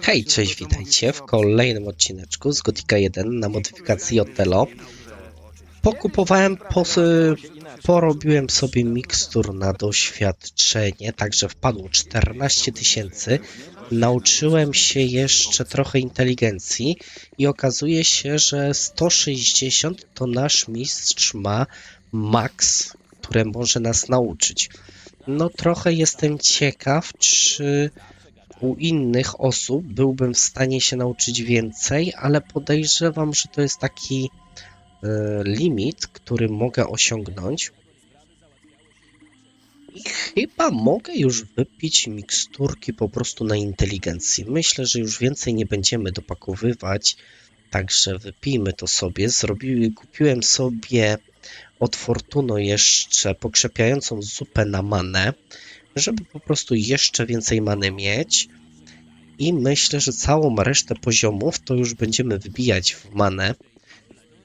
Hej, cześć, witajcie w kolejnym odcineczku z Gotika 1 na modyfikacji Otelo. Pokupowałem, pos, porobiłem sobie mikstur na doświadczenie, także wpadło 14 tysięcy. Nauczyłem się jeszcze trochę inteligencji i okazuje się, że 160 to nasz mistrz ma max, które może nas nauczyć. No trochę jestem ciekaw, czy u innych osób byłbym w stanie się nauczyć więcej, ale podejrzewam, że to jest taki e, limit, który mogę osiągnąć. I chyba mogę już wypić miksturki po prostu na inteligencji. Myślę, że już więcej nie będziemy dopakowywać, także wypijmy to sobie. Zrobiłem, kupiłem sobie od Fortuno jeszcze pokrzepiającą zupę na manę, żeby po prostu jeszcze więcej many mieć. I myślę, że całą resztę poziomów to już będziemy wybijać w manę,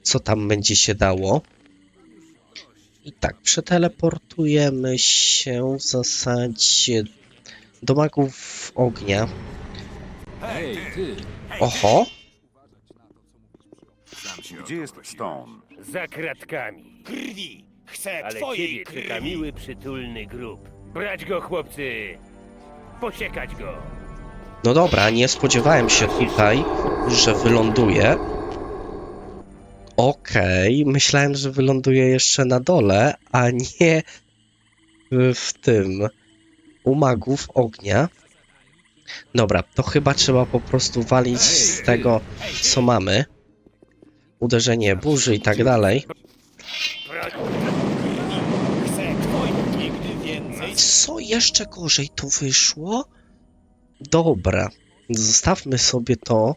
co tam będzie się dało. I tak, przeteleportujemy się w zasadzie do magów ognia. Hej, ty! Oho! Gdzie jest Stone? Za kratkami. krwi. Chcę Ale twojej ciebie krwi. czeka miły, przytulny grób. Brać go, chłopcy! Posiekać go! No dobra, nie spodziewałem się tutaj, że wyląduje. Okej, myślałem, że wyląduje jeszcze na dole, a nie w tym u magów ognia. Dobra, to chyba trzeba po prostu walić z tego, co mamy. Uderzenie burzy i tak dalej. Co jeszcze gorzej to wyszło? Dobra, zostawmy sobie to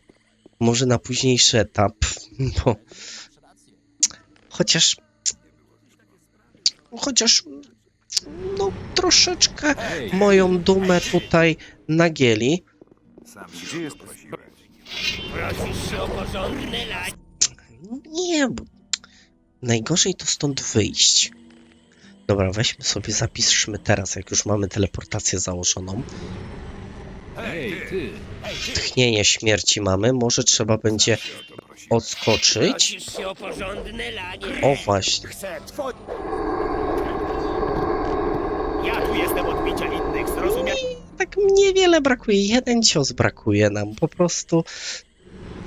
może na późniejszy etap, bo chociaż chociaż no troszeczkę moją dumę tutaj nagieli. Nie, najgorzej to stąd wyjść. Dobra, weźmy sobie, zapiszmy teraz, jak już mamy teleportację założoną. Tchnienie śmierci mamy, może trzeba będzie odskoczyć. Prosisz się o porządne lanie. O właśnie. Ja tu jestem od bicia innych, zrozumiał? tak niewiele brakuje, jeden cios brakuje nam, po prostu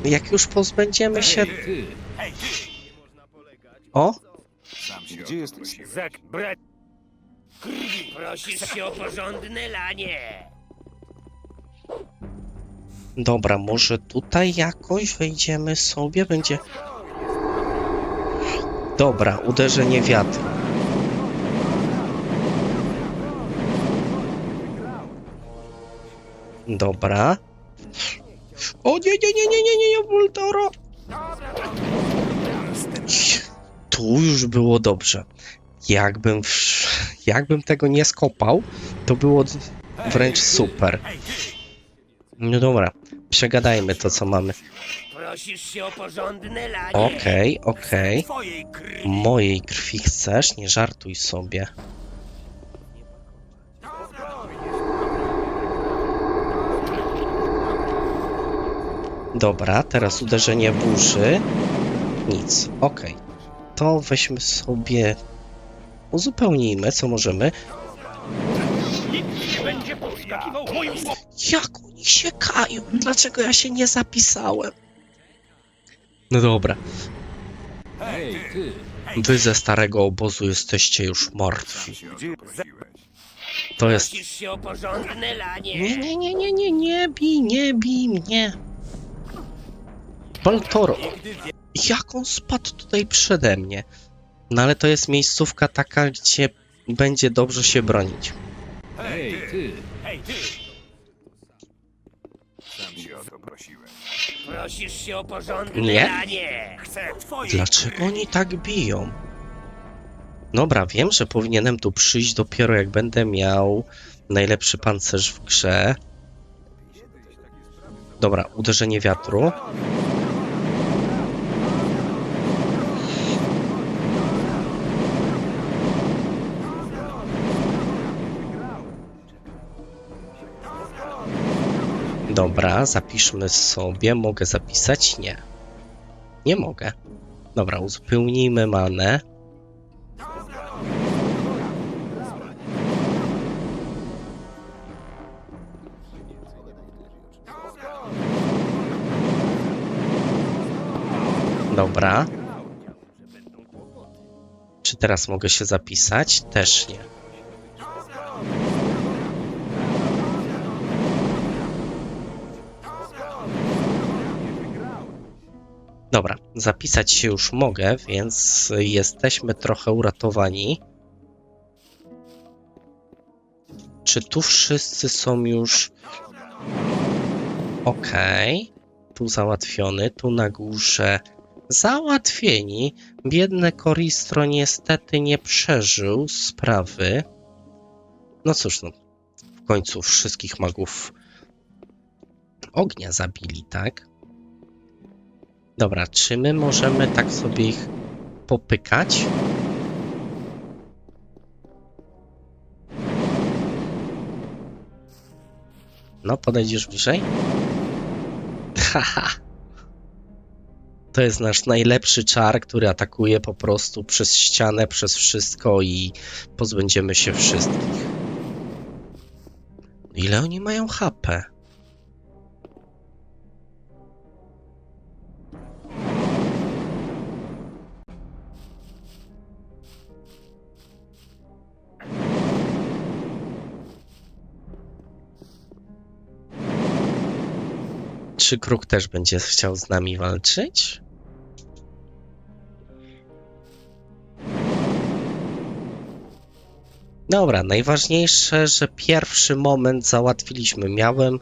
jak już pozbędziemy się... O, Gdzie jest Zak... Krwi! Prosisz się o porządne lanie. Dobra, może tutaj jakoś wejdziemy sobie, będzie... Dobra, uderzenie wiatru. Dobra. O nie, nie, nie, nie, nie, nie, nie, Voltoro! Tu już było dobrze. Jakbym, jakbym tego nie skopał, to było wręcz super. No dobra, przegadajmy to, co mamy. Prosisz się o porządne lanie. Okej, okej. Twojej krwi. Mojej krwi chcesz? Nie żartuj sobie. Dobra, teraz uderzenie burzy. Nic, okej. To weźmy sobie... Uzupełnijmy, co możemy. Nikt nie będzie podskakiwał moim Jak oni się kają? Dlaczego ja się nie zapisałem? No dobra, Hej, ty! wy ze starego obozu jesteście już martwi. To jest Prosisz się o porządne lanie. Nie, nie, nie, nie, nie, nie bij, nie bij mnie. Baltoro, jak on spadł tutaj przede mnie? No ale to jest miejscówka taka, gdzie będzie dobrze się bronić. Prosisz się o porządne Nie? Chcę twojej Dlaczego oni tak biją? Dobra, wiem, że powinienem tu przyjść dopiero jak będę miał najlepszy pancerz w grze. Dobra, uderzenie wiatru. Dobra, zapiszmy sobie. Mogę zapisać? Nie. Nie mogę. Dobra, uzupełnijmy manę. Dobra. Czy teraz mogę się zapisać? Też nie. Zapisać się już mogę, więc jesteśmy trochę uratowani. Czy tu wszyscy są już. Okej. Tu załatwiony, tu na górze załatwieni. Biedny Koristro niestety nie przeżył sprawy. No cóż, no, w końcu wszystkich magów ognia zabili, tak? Dobra, czy my możemy tak sobie ich popykać? No, podejdziesz bliżej? Haha. To jest nasz najlepszy czar, który atakuje po prostu przez ścianę, przez wszystko i pozbędziemy się wszystkich. Ile oni mają HP? Czy Kruk też będzie chciał z nami walczyć? Dobra, najważniejsze, że pierwszy moment załatwiliśmy. Miałem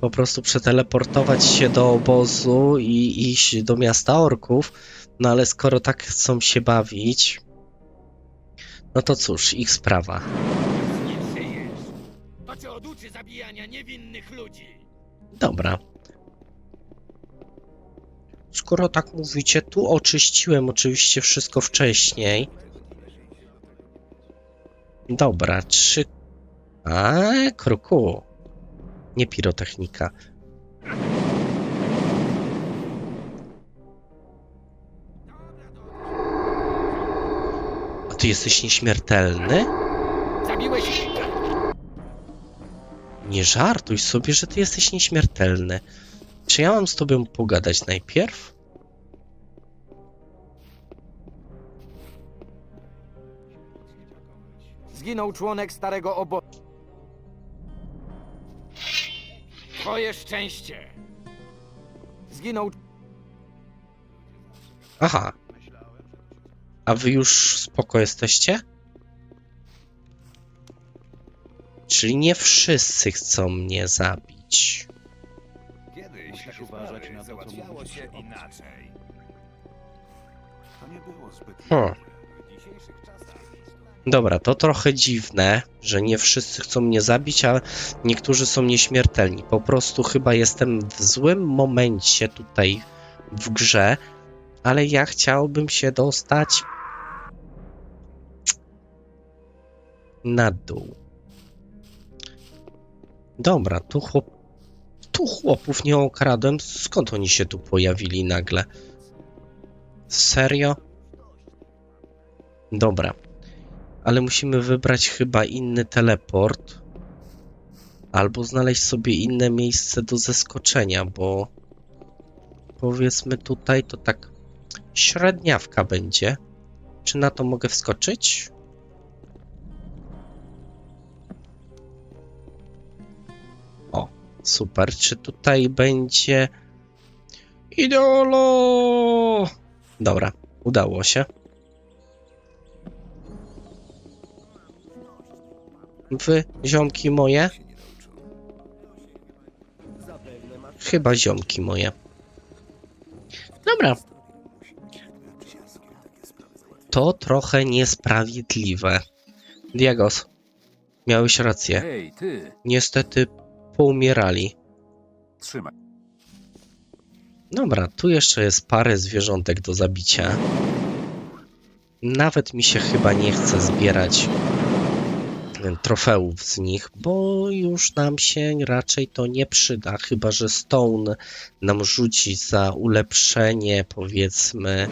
po prostu przeteleportować się do obozu i iść do miasta orków, no ale skoro tak chcą się bawić, no to cóż, ich sprawa. Nie żyjesz. To cię oduczy zabijania niewinnych ludzi. Dobra. Skoro tak mówicie, tu oczyściłem oczywiście wszystko wcześniej. Dobra, trzy. A, kruku. Nie pirotechnika. A ty jesteś nieśmiertelny? Zabiłeś Nie żartuj sobie, że ty jesteś nieśmiertelny. Czy ja mam z tobą pogadać najpierw? Zginął członek starego obozu. Twoje szczęście. Zginął Aha. A wy już spoko jesteście? Czyli nie wszyscy chcą mnie zabić. Musisz uważać na to, co mówisz. się inaczej. To nie było zbyt Hmm. w dzisiejszych czasach. Dobra, to trochę dziwne, że nie wszyscy chcą mnie zabić, a niektórzy są nieśmiertelni. Po prostu chyba jestem w złym momencie tutaj w grze, ale ja chciałbym się dostać na dół. Dobra, tu chłop... Tu chłopów nie okradłem. Skąd oni się tu pojawili nagle? Serio? Dobra. Ale musimy wybrać chyba inny teleport. Albo znaleźć sobie inne miejsce do zeskoczenia, bo powiedzmy tutaj to tak średniawka będzie. Czy na to mogę wskoczyć? Super. Czy tutaj będzie Ideolo? Dobra, udało się. Wy, ziomki moje? Chyba ziomki moje. Dobra. To trochę niesprawiedliwe. Diagos, miałeś rację. Niestety poumierali. Trzymaj. Dobra, tu jeszcze jest parę zwierzątek do zabicia. Nawet mi się chyba nie chce zbierać trofeów z nich, bo już nam się raczej to nie przyda, chyba że Stone nam rzuci za ulepszenie, powiedzmy,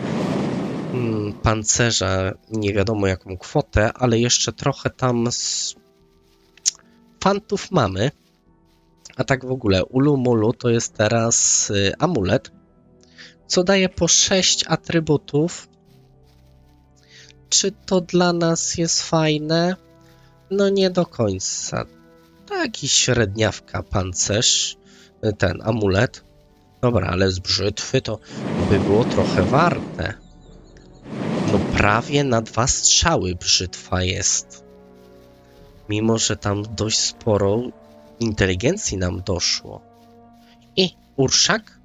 mm, pancerza, nie wiadomo jaką kwotę, ale jeszcze trochę tam z fantów mamy. A tak w ogóle, Ulumulu to jest teraz y, amulet, co daje po 6 atrybutów. Czy to dla nas jest fajne? No nie do końca. Taki średniawka pancerz, y, ten amulet. Dobra, ale z brzytwy to by było trochę warte. No prawie na dwa strzały brzytwa jest. Mimo, że tam dość sporo inteligencji nam doszło. I Urszak?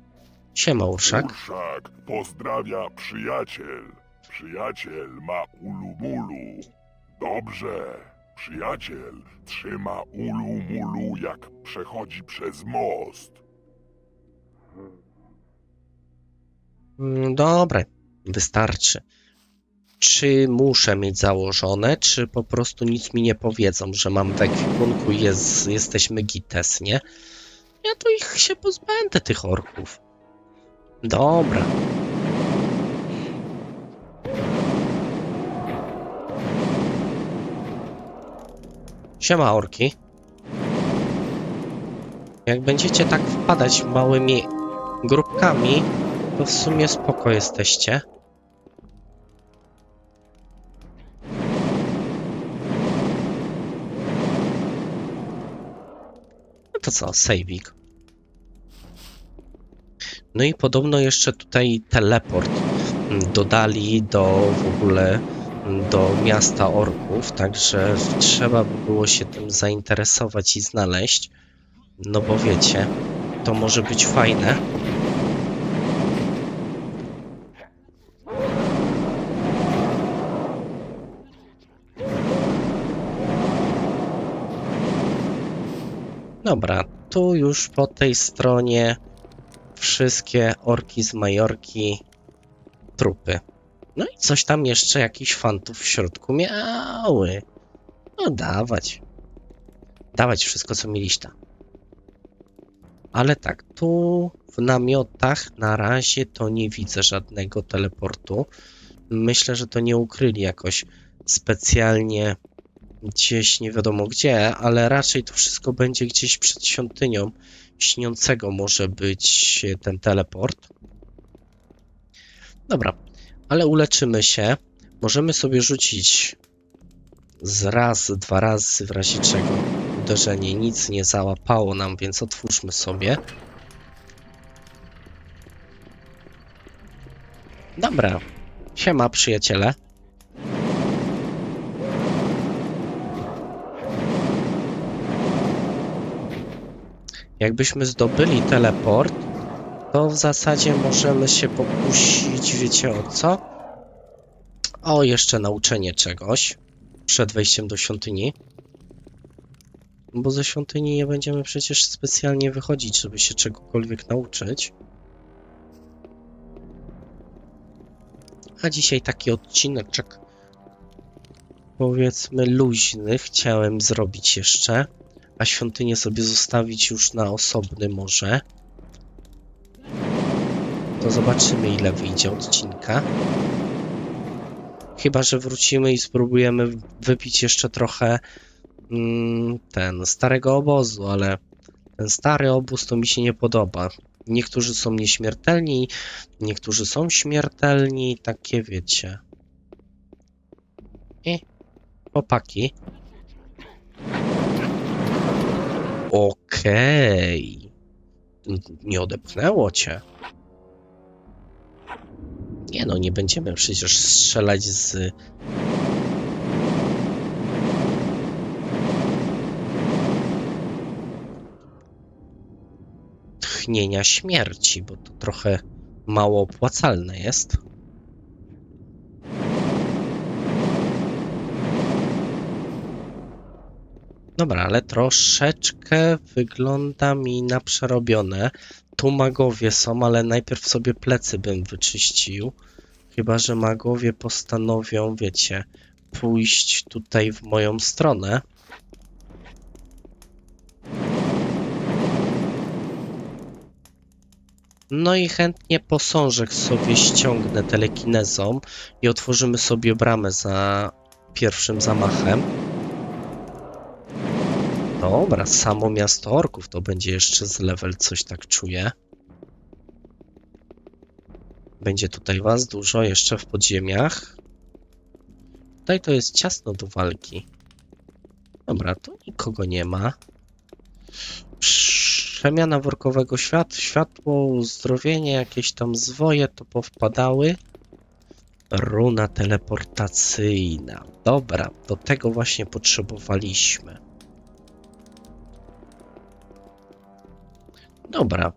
Siema Urszak. Urszak pozdrawia przyjaciel. Przyjaciel ma ulumulu. Dobrze. Przyjaciel trzyma ulumulu jak przechodzi przez most. Mm, Dobre, wystarczy. Czy muszę mieć założone, czy po prostu nic mi nie powiedzą, że mam w ekwipunku jest, jesteśmy gites, nie? Ja to ich się pozbędę, tych orków. Dobra. Siema orki. Jak będziecie tak wpadać małymi grupkami, to w sumie spoko jesteście. To co, sejwik. No i podobno jeszcze tutaj teleport mm, dodali do w ogóle mm, do miasta orków, także trzeba by było się tym zainteresować i znaleźć. No bo wiecie, to może być fajne. Dobra, tu już po tej stronie wszystkie orki z Majorki trupy. No i coś tam jeszcze jakiś fantów w środku miały. No dawać. Dawać wszystko co mieliście. Ale tak, tu w namiotach na razie to nie widzę żadnego teleportu. Myślę, że to nie ukryli jakoś specjalnie gdzieś nie wiadomo gdzie, ale raczej to wszystko będzie gdzieś przed świątynią śniącego może być ten teleport. Dobra, ale uleczymy się. Możemy sobie rzucić z raz, dwa razy w razie czego uderzenie nic nie załapało nam, więc otwórzmy sobie. Dobra, siema przyjaciele. Jakbyśmy zdobyli teleport, to w zasadzie możemy się pokusić, wiecie o co? O, jeszcze nauczenie czegoś przed wejściem do świątyni. Bo ze świątyni nie będziemy przecież specjalnie wychodzić, żeby się czegokolwiek nauczyć. A dzisiaj taki odcineczek powiedzmy luźny chciałem zrobić jeszcze a świątynię sobie zostawić już na osobny może. To zobaczymy ile wyjdzie odcinka. Chyba, że wrócimy i spróbujemy wypić jeszcze trochę mm, ten starego obozu, ale ten stary obóz to mi się nie podoba. Niektórzy są nieśmiertelni, niektórzy są śmiertelni, takie wiecie. I chłopaki. Okej. Nie odepchnęło cię. Nie no, nie będziemy przecież strzelać z... Tchnienia śmierci, bo to trochę mało opłacalne jest. Dobra, ale troszeczkę wygląda mi na przerobione. Tu magowie są, ale najpierw sobie plecy bym wyczyścił. Chyba, że magowie postanowią, wiecie, pójść tutaj w moją stronę. No i chętnie posążek sobie ściągnę telekinezą i otworzymy sobie bramę za pierwszym zamachem. Dobra, samo miasto orków to będzie jeszcze z level, coś tak czuję. Będzie tutaj was dużo jeszcze w podziemiach. Tutaj to jest ciasno do walki. Dobra, tu nikogo nie ma. Przemiana workowego świat, światło, uzdrowienie, jakieś tam zwoje to powpadały. Runa teleportacyjna. Dobra, do tego właśnie potrzebowaliśmy. Dobra,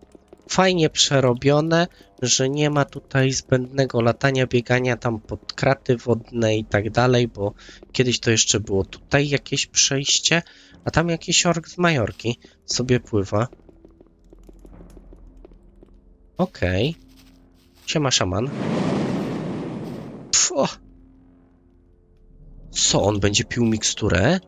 fajnie przerobione, że nie ma tutaj zbędnego latania, biegania tam pod kraty wodne i tak dalej, bo kiedyś to jeszcze było tutaj jakieś przejście, a tam jakiś ork z Majorki sobie pływa. Okej. Siema szaman. Pfu. Co, on będzie pił miksturę?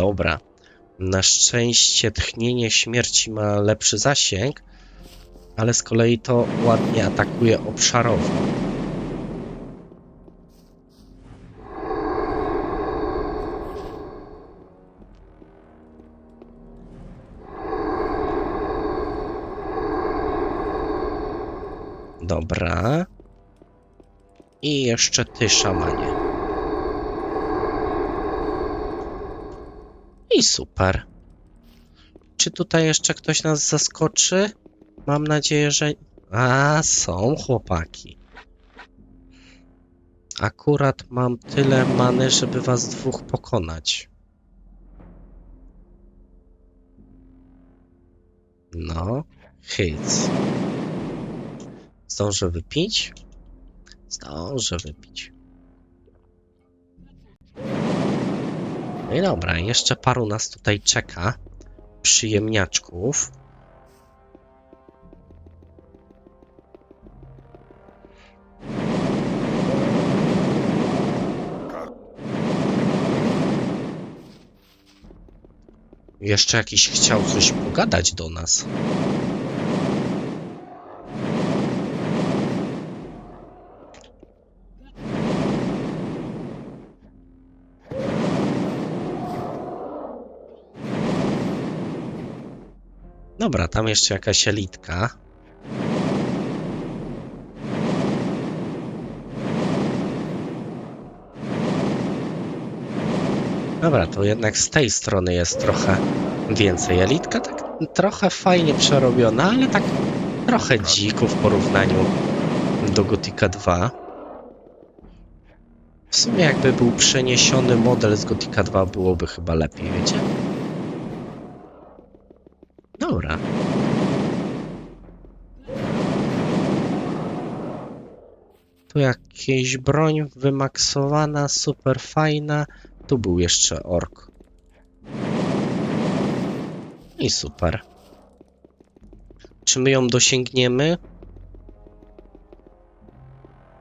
Dobra. Na szczęście tchnienie śmierci ma lepszy zasięg, ale z kolei to ładnie atakuje obszarowo. Dobra. I jeszcze ty, szamanie. I super. Czy tutaj jeszcze ktoś nas zaskoczy? Mam nadzieję, że. A, są chłopaki. Akurat mam tyle many, żeby was dwóch pokonać. No, hyc. Zdążę wypić? Zdążę wypić. No i dobra, jeszcze paru nas tutaj czeka. Przyjemniaczków. Jeszcze jakiś chciał coś pogadać do nas. Dobra, tam jeszcze jakaś elitka. Dobra, to jednak z tej strony jest trochę więcej. Elitka tak trochę fajnie przerobiona, ale tak trochę dziko w porównaniu do Gothica 2. W sumie jakby był przeniesiony model z Gothica 2 byłoby chyba lepiej, wiecie? Dobra. Tu jakieś broń wymaksowana, super fajna. Tu był jeszcze ork. I super. Czy my ją dosięgniemy?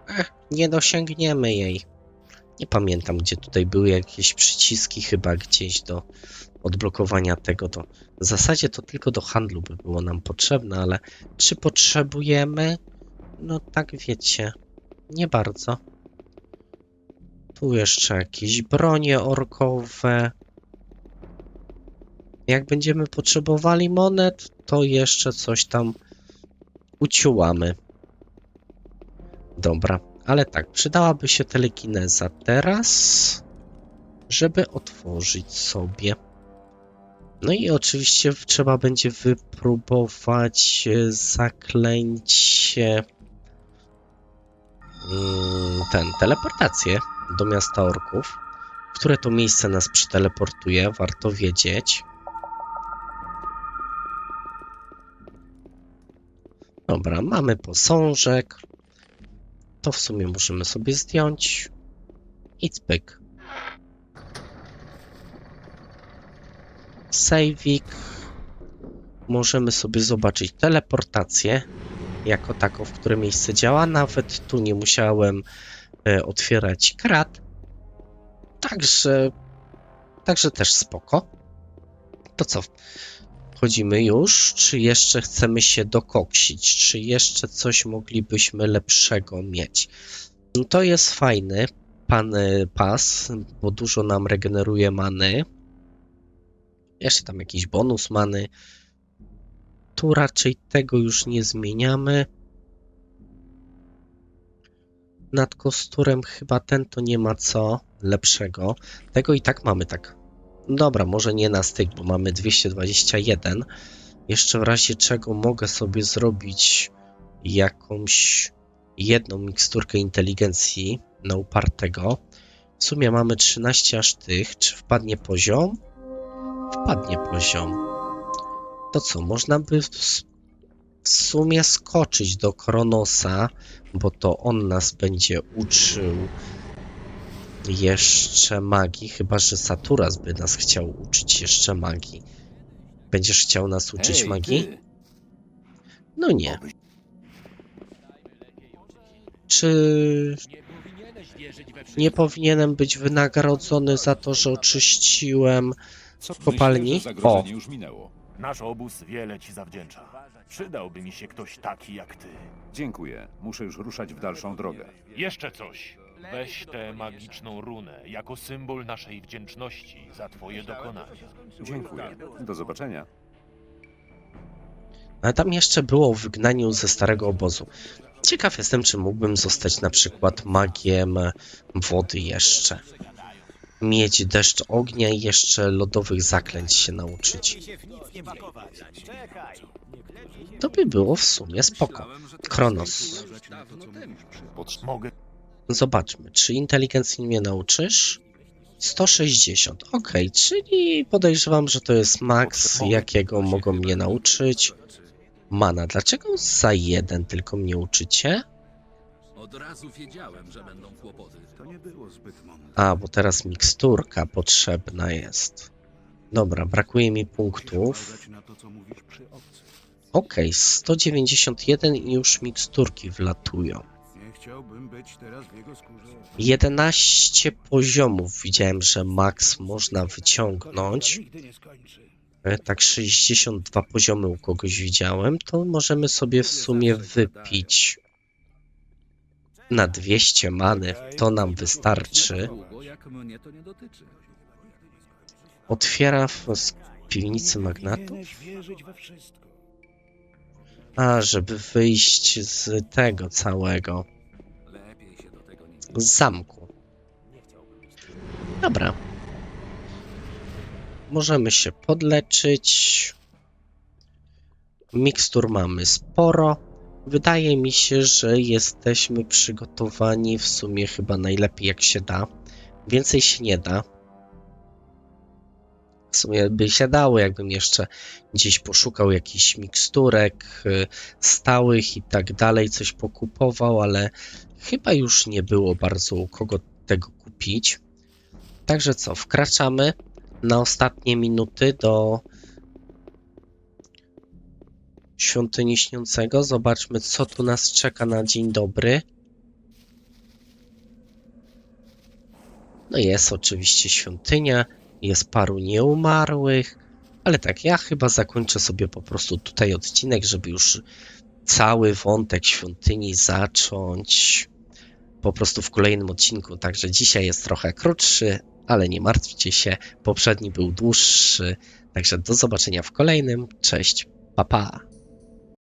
Ech, nie dosięgniemy jej. Nie pamiętam, gdzie tutaj były jakieś przyciski, chyba gdzieś do odblokowania tego. To w zasadzie to tylko do handlu by było nam potrzebne, ale czy potrzebujemy? No tak wiecie, nie bardzo. Tu jeszcze jakieś bronie orkowe. Jak będziemy potrzebowali monet, to jeszcze coś tam uciułamy. Dobra, ale tak, przydałaby się telekineza teraz, żeby otworzyć sobie. No i oczywiście trzeba będzie wypróbować e, zaklęcie mm, ten, teleportację do miasta orków. Które to miejsce nas przeteleportuje, warto wiedzieć. Dobra, mamy posążek. To w sumie możemy sobie zdjąć. I cyk. Saveik. Możemy sobie zobaczyć teleportację jako taką, w które miejsce działa. Nawet tu nie musiałem e, otwierać krat. Także, także też spoko. To co? Wchodzimy już? Czy jeszcze chcemy się dokoksić? Czy jeszcze coś moglibyśmy lepszego mieć? No to jest fajny pan y, pas, bo dużo nam regeneruje many. Jeszcze tam jakiś bonus many. Tu raczej tego już nie zmieniamy. Nad kosturem chyba ten to nie ma co lepszego. Tego i tak mamy tak. Dobra, może nie na styk, bo mamy 221. Jeszcze w razie czego mogę sobie zrobić jakąś jedną miksturkę inteligencji na upartego. W sumie mamy 13 aż tych. Czy wpadnie poziom? Wpadnie poziom. To co, można by w, w sumie skoczyć do Kronosa, bo to on nas będzie uczył jeszcze magii, chyba że Saturas by nas chciał uczyć jeszcze magii. Będziesz chciał nas uczyć Hej, magii? ty! No nie. Czy nie powinienem być wynagrodzony za to, że oczyściłem w kopalni? Myślę, że O, zagrożenie już minęło. Nasz obóz wiele ci zawdzięcza. Przydałby mi się ktoś taki jak ty. Dziękuję. Muszę już ruszać w dalszą drogę. Jeszcze coś. Weź tę magiczną runę jako symbol naszej wdzięczności za twoje dokonania. Dziękuję. Do zobaczenia. ale tam jeszcze było o wygnaniu ze starego obozu. Ciekaw jestem, czy mógłbym zostać na przykład magiem wody jeszcze. Mieć deszcz ognia i jeszcze lodowych zaklęć się nauczyć. To by było w sumie spoko. Kronos. Mogę Zobaczmy, czy inteligencji mnie nauczysz? 160. Ok, czyli podejrzewam, że to jest max, jakiego mogą mnie nauczyć. Mana, dlaczego za jeden tylko mnie uczycie? Od razu wiedziałem, że będą kłopoty. A, bo teraz miksturka potrzebna jest. Dobra, brakuje mi punktów. Ok, 191 i już miksturki wlatują. 11 poziomów widziałem, że max można wyciągnąć. E, Tak 62 poziomy u kogoś widziałem, to możemy sobie w sumie wypić na 200 many. To nam wystarczy. Otwiera w piwnicy magnatu. A, żeby wyjść z tego całego. Z zamku. Dobra. Możemy się podleczyć. Mikstur mamy sporo. Wydaje mi się, że jesteśmy przygotowani w sumie chyba najlepiej jak się da. Więcej się nie da. W sumie by się dało, jakbym jeszcze gdzieś poszukał jakichś miksturek y, stałych i tak dalej, coś pokupował, ale chyba już nie było bardzo u kogo tego kupić. Także co, wkraczamy na ostatnie minuty do świątyni śniącego. Zobaczmy, co tu nas czeka na dzień dobry. No jest oczywiście świątynia, jest paru nieumarłych, ale tak, ja chyba zakończę sobie po prostu tutaj odcinek, żeby już cały wątek świątyni zacząć po prostu w kolejnym odcinku. Także dzisiaj jest trochę krótszy, ale nie martwcie się, poprzedni był dłuższy. Także do zobaczenia w kolejnym. Cześć, pa pa.